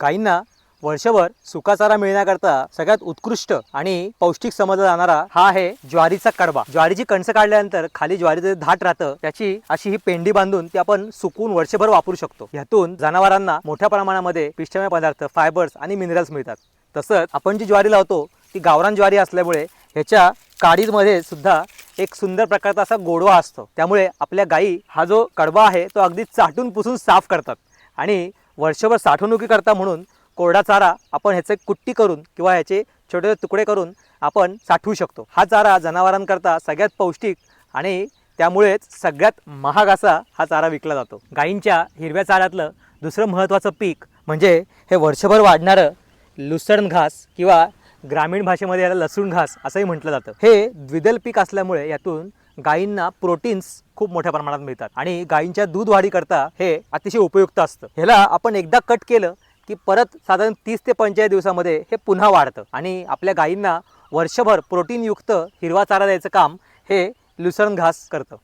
गायींना वर्षभर सुकाचारा मिळण्याकरता सगळ्यात उत्कृष्ट आणि पौष्टिक समजला जाणारा हा आहे ज्वारीचा कडबा ज्वारीची कणसं काढल्यानंतर खाली ज्वारीचं धाट राहतं त्याची अशी ही पेंडी बांधून ती आपण सुकून वर्षभर वापरू शकतो. ह्यातून जनावरांना मोठ्या प्रमाणामध्ये पिष्टमय पदार्थ फायबर्स आणि मिनरल्स मिळतात. तसंच आपण जी ज्वारी लावतो ती गावरान ज्वारी असल्यामुळे ह्याच्या काडीमध्ये सुद्धा एक सुंदर प्रकारचा असा गोडवा असतो. त्यामुळे आपल्या गायी हा जो कडवा आहे तो अगदी चाटून पुसून साफ करतात. आणि वर्षभर साठवणुकी करता म्हणून कोरडा चारा आपण ह्याचे कुट्टी करून किंवा ह्याचे छोटे छोटे तुकडे करून आपण साठवू शकतो. हा चारा जनावरांकरता सगळ्यात पौष्टिक आणि त्यामुळेच सगळ्यात महाग असा हा चारा विकला जातो. गायींच्या हिरव्या चाऱ्यातलं दुसरं महत्त्वाचं पीक म्हणजे हे वर्षभर वाढणारं लुसण घास किंवा ग्रामीण भाषेमध्ये याला लसूण घास असंही म्हटलं जातं. हे द्विदल पीक असल्यामुळे यातून गायींना प्रोटीन्स खूप मोठ्या प्रमाणात मिळतात. आणि गायींच्या दूध वाढीकरता हे अतिशय उपयुक्त असतं. ह्याला आपण एकदा कट केलं की परत साधारण तीस ते पंचेचाळीस दिवसामध्ये हे पुन्हा वाढतं. आणि आपल्या गायींना वर्षभर प्रोटीनयुक्त हिरवा चारा द्यायचं काम हे लुसरण घास करतं.